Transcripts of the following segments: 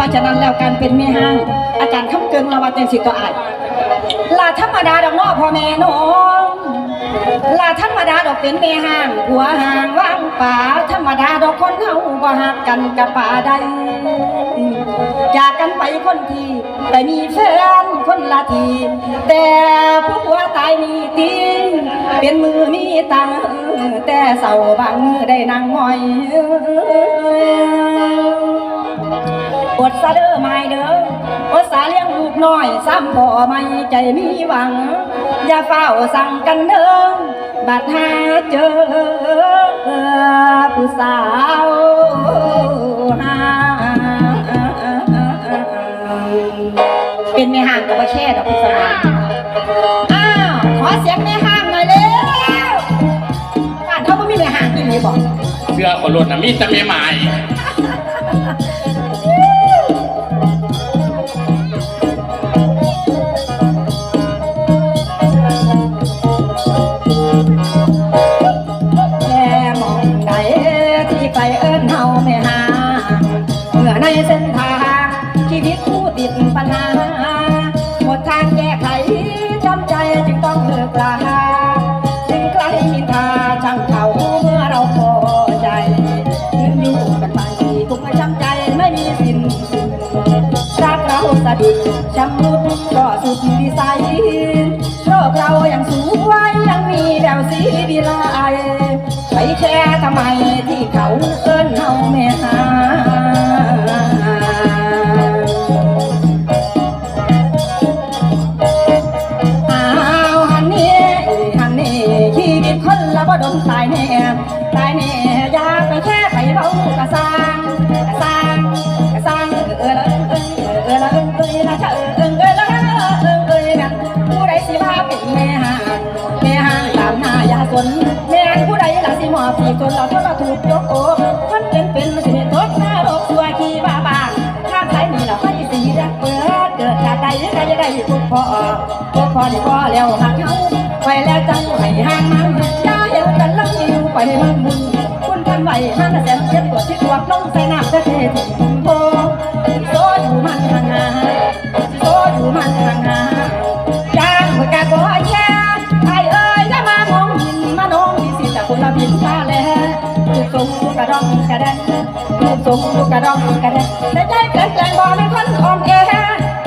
ป้าจันนันแล้วการเป็นแม่ห้าง อาจารย์คำเกิงละว่าจังสิก็อายลาธรรมดาดอกนอพ่อแม่น้องลาธรรมดาดอกเป็นแม่ห้างหัวห้างว่างป่าธรรมดาดอกคนเฮาบ่ฮักกันกับป่าใดจากกันไปคนทีไปมีแฟนคนละที แต่ผู้ผัวตายนี่ตีเป็นมือมีตังแต่เศร้าบางมือได้นั่งหงอย อดซะเด้อไม่เด้ออดสาเลี้ยงลูกน้อยซ้ำพ่อไม่ใจมีหวัง อย่าเฝ้าสั่งกันเด้อบัดหาเจอผู้สาวหาเป็นแม่ห้างกับว่าแค่ดอกพิศวาสอ้าวขอเสียงแม่ห้างหน่อยเร็วบ้านเขาไม่มีแม่ห้างกินเลยบอกเสื้อขนรถนะมีแต่แม่ไม้ ในเส้นทาง ชีวิตผู้ติดปัญหาหมดทางแก้ไขจำใจจึงต้องเลิกลาถึงใกลมินทาช่างเขาเมื่อเราพอใจยืนอยู่กันไปคงไม่ช้ำใจไม่มีสิ้นสุดรักเราสะดุดช้ำรุดก็สุดวิสัยโลกเรายังสวยยังมีแววสีวิไลไปแค่ทำไมที่เขาเบ่ดนตายแน่ตายแน่อยากไปแค่ไปเบากะสร้างกะสร้างกะสร้างเออละเออเออละเออเออละเออเออเออละเออเออเออนั่นผู้ใดสิว่าเป็นแม่ห้างแม่ห้างตามหน้ายาสนแม่ผู้ใดล่ะสิหมอบที่จนเราเท่าเราถูกยกโอกมันเป็นเป็นมันสิตกหน้าโรคสัวขี้บ้าบ้างข้างใส่นี่ละไฟสีแดงเปิดเกิดจากใดใครจะได้พบพอพบพอที่พ่อแล้วหักเขาไปแล้วจังให้ห่างมันอย่าเห็นกัน ลังยิวไปมันมุนคุณทันไหวหันแสนเจ็บปวดที่ตัวลงใส่น้ำจะเทถึงโบโซอยู่มันห่างหาโซอยู่มันห่างหาจ้างหัวกะบ่แย่ไอเอ้ยอย่ามามองหินมาน้องที่สิแต่คนละบินมาแล้วลูกทรงลูกกระดองกระแดงลูกทรงลูกกระดองกระแดงแต่ใจเกินแกล้งบ่เป็นคนอ่อนแอ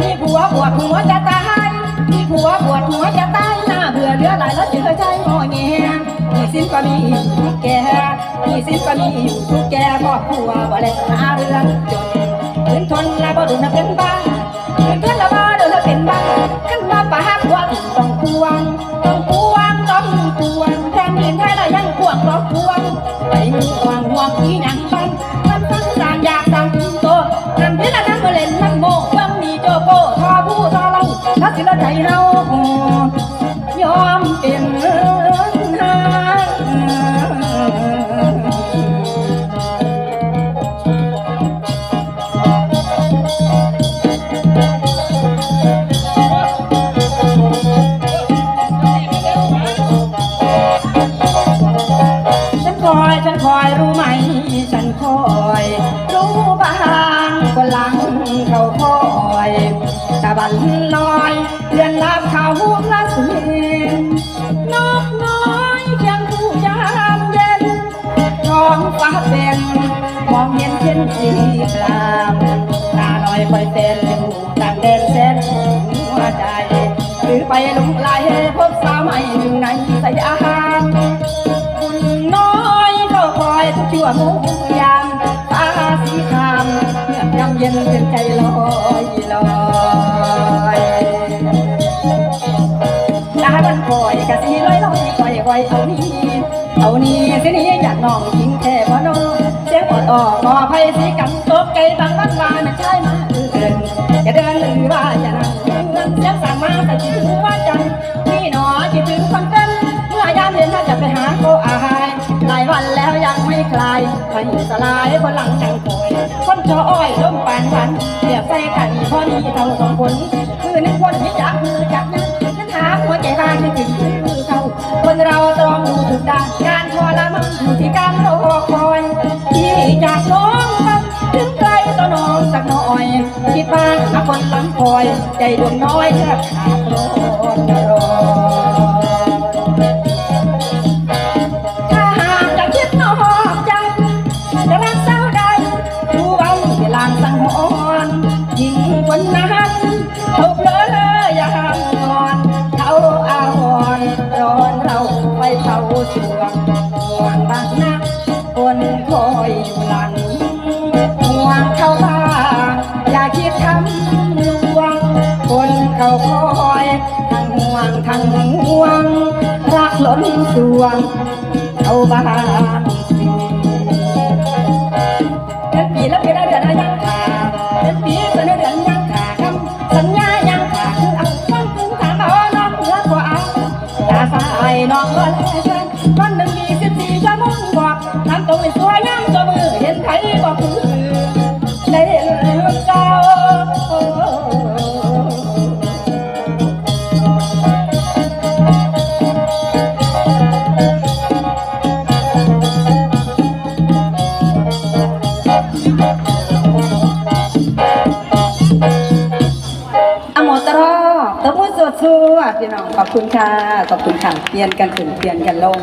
มีผัวปวดหัวจะตายมีผัวปวดหัวจะตายหน้าเบื่อเหลือหลายแล้วเจอใจ สินก็มีอยู่ทุกแก่มีสินก็มีอยู่ทุกแก่ครอบครัวบ่แลหาเรื่อนจนถึงทนและบ่ดุนเป็นบ้าถึงทนและบ่ดุนเป็นบ้าขึ้นมาปะหักว่าต้องกวงต้องกวงต้องกวงแผ่นดินไทยเรายังกวงต้องกวงไปมือวงห่วงที่ยังบังทำฟังสร้างอยากสร้างโตนั่นที่ละนั่งมาเล่นนั่งโมยังมีโจโก้ทอผู้ทอเราถ้าสิละใจเฮายอมเป็น ก็หลังเขาคอยตะบันลอยเดือนลาบเขาพระสุเนนกน้อยเพียงคู่ยามเย็นท้องฟ้าเป็นมองเห็นเช่นสีกลามตาลอยคอยเต้นอยู่ต่างแดนแสนหัวใจหรือไปหลงไหลพบสาวใหม่หนึ่งในสยามบุญน้อยก็คอยทุกชั่วโมง เป็นใจลอยลอยตาบันคอยกะสีลอยลอยคอยคอยเอานี่เอานี่สินี้อยากน้องทิ้งแค่บ่น้องเสียงอดออกงอไผ่สีกันตกใจบางวันวานใช่มาเดินจะเดินหรือว่าจะนั่งเงินเสียงสั่งมาแต่คิดถึงว่าจันนี่หนอคิดถึงคนเป็นเมื่อยามเย็นถ้าจะไปหาโกอายหลายวันแล้วยังไม่คลายไปสลายคนหลังจังคอย จออ้อยล้มปานพันเสียบใส่กันพอดีเท่าสองคนคือนึกคนที่จับมือจับนั้นนั้นหาหัวใจบ้านที่ถึงคือเขาคนเราต้องดูถึงด่านงานทอละมันอยู่ที่การรอคอยที่จากน้องมันถึงไกลต่อน้องสักน้อยคิดบ้านคนลังคอย ใจดวงน้อยแทบขาดรอรอ เท่าสวงห่วงบ้างนักคนคอยหลังห่วงเขาบ้าอยากคิดทำลวง คนเขาคอยทั้งห่วงทั้งห่วงรักล้นสวงเขาบ้า อะมตรอตะพูดสวดสวดพี่น้องขอบคุณค่ะ ขอบคุณค่ะ เปลี่ยนกันถึงเปลี่ยนกันลง